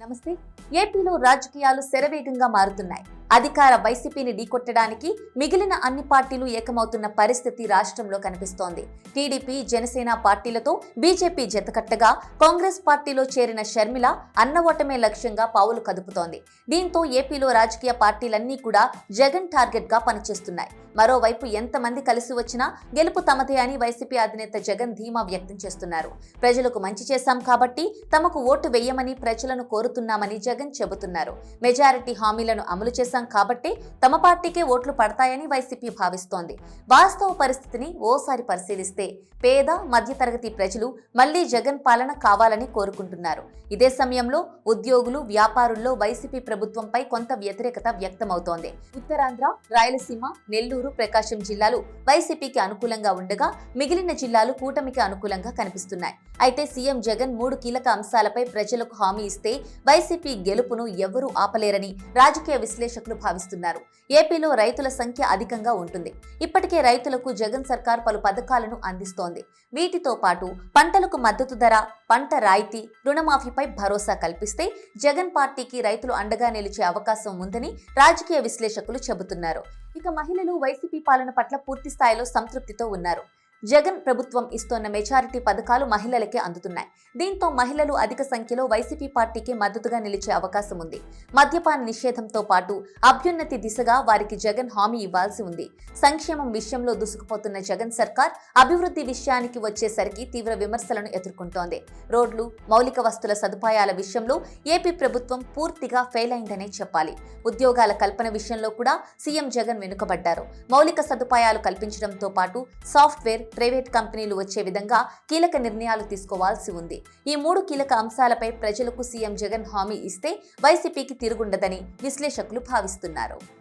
నమస్తే. ఏపీలో రాజకీయాలు శరవేగంగా మారుతున్నాయి. అధికార వైసీపీని ఢీకొట్టడానికి మిగిలిన అన్ని పార్టీలు ఏకమవుతున్న పరిస్థితి రాష్ట్రంలో కనిపిస్తోంది. టీడీపీ జనసేన పార్టీలతో బీజేపీ జతకట్టగా కాంగ్రెస్ పార్టీలో చేరిన షర్మిల అన్న ఓటమే లక్ష్యంగా పావులు కదుపుతోంది. దీంతో ఏపీలో రాజకీయ పార్టీలన్నీ కూడా జగన్ టార్గెట్గా పనిచేస్తున్నాయి. మరోవైపు ఎంతమంది కలిసి వచ్చినా గెలుపు తమదే అని వైసీపీ అధినేత జగన్ ధీమా వ్యక్తం చేస్తున్నారు. ప్రజలకు మంచి చేశాం కాబట్టి తమకు ఓటు వేయమని ప్రజలను కోరుతున్నామని జగన్ చెబుతున్నారు. మెజారిటీ హామీలను అమలు చేశాం కాబట్టి తమ పార్టీకే ఓట్లు పడతాయని వైసీపీ భావిస్తోంది. వాస్తవ పరిస్థితిని ఓసారి పరిశీలిస్తే పేద మధ్యతరగతి ప్రజలు మళ్ళీ జగన్ పాలన కావాలని కోరుకుంటున్నారు. ఇదే సమయంలో ఉద్యోగులు వ్యాపారుల్లో వైసీపీ ప్రభుత్వంపై కొంత వ్యతిరేకత వ్యక్తమవుతోంది. ఉత్తరాంధ్ర రాయలసీమ నెల్లూరు ప్రకాశం జిల్లాలు వైసీపీకి అనుకూలంగా ఉండగా మిగిలిన జిల్లాలు కూటమికి అనుకూలంగా కనిపిస్తున్నాయి. అయితే సీఎం జగన్ మూడు కీలక అంశాలపై ప్రజలకు హామీ ఇస్తే వైసీపీ గెలుపును ఎవరూ ఆపలేరని రాజకీయ విశ్లేషకులు భావిస్తున్నారు. ఏపీలో రైతుల సంఖ్య అధికంగా ఉంటుంది. ఇప్పటికే రైతులకు జగన్ సర్కార్ పలు పథకాలను అందిస్తోంది. వీటితో పాటు పంటలకు మద్దతు ధర పంట రాయితీ రుణమాఫీపై భరోసా కల్పిస్తే జగన్ పార్టీకి రైతులు అండగా నిలిచే అవకాశం ఉందని రాజకీయ విశ్లేషకులు చెబుతున్నారు. ఇక మహిళలు వైసీపీ పాలన పట్ల పూర్తి స్థాయిలో సంతృప్తితో ఉన్నారు. జగన్ ప్రభుత్వం ఇస్తోన్న మెజారిటీ పథకాలు మహిళలకే అందుతున్నాయి. దీంతో మహిళలు అధిక సంఖ్యలో వైసీపీ పార్టీకి మద్దతుగా నిలిచే అవకాశం ఉంది. మద్యపాన నిషేధంతో పాటు అభ్యున్నతి దిశగా వారికి జగన్ హామీ ఇవ్వాల్సి ఉంది. సంక్షేమం విషయంలో దూసుకుపోతున్న జగన్ సర్కార్ అభివృద్ధి విషయానికి వచ్చేసరికి తీవ్ర విమర్శలను ఎదుర్కొంటోంది. రోడ్లు మౌలిక వస్తుల సదుపాయాల విషయంలో ఏపీ ప్రభుత్వం పూర్తిగా ఫెయిల్ అయిందనే చెప్పాలి. ఉద్యోగాల కల్పన విషయంలో కూడా సీఎం జగన్ వెనుకబడ్డారు. మౌలిక సదుపాయాలు కల్పించడంతో పాటు సాఫ్ట్వేర్ ప్రైవేట్ కంపెనీలు వచ్చే విధంగా కీలక నిర్ణయాలు తీసుకోవాల్సి ఉంది. ఈ మూడు కీలక అంశాలపై ప్రజలకు సీఎం జగన్ హామీ ఇస్తే వైసీపీకి తిరుగుండదని విశ్లేషకులు భావిస్తున్నారు.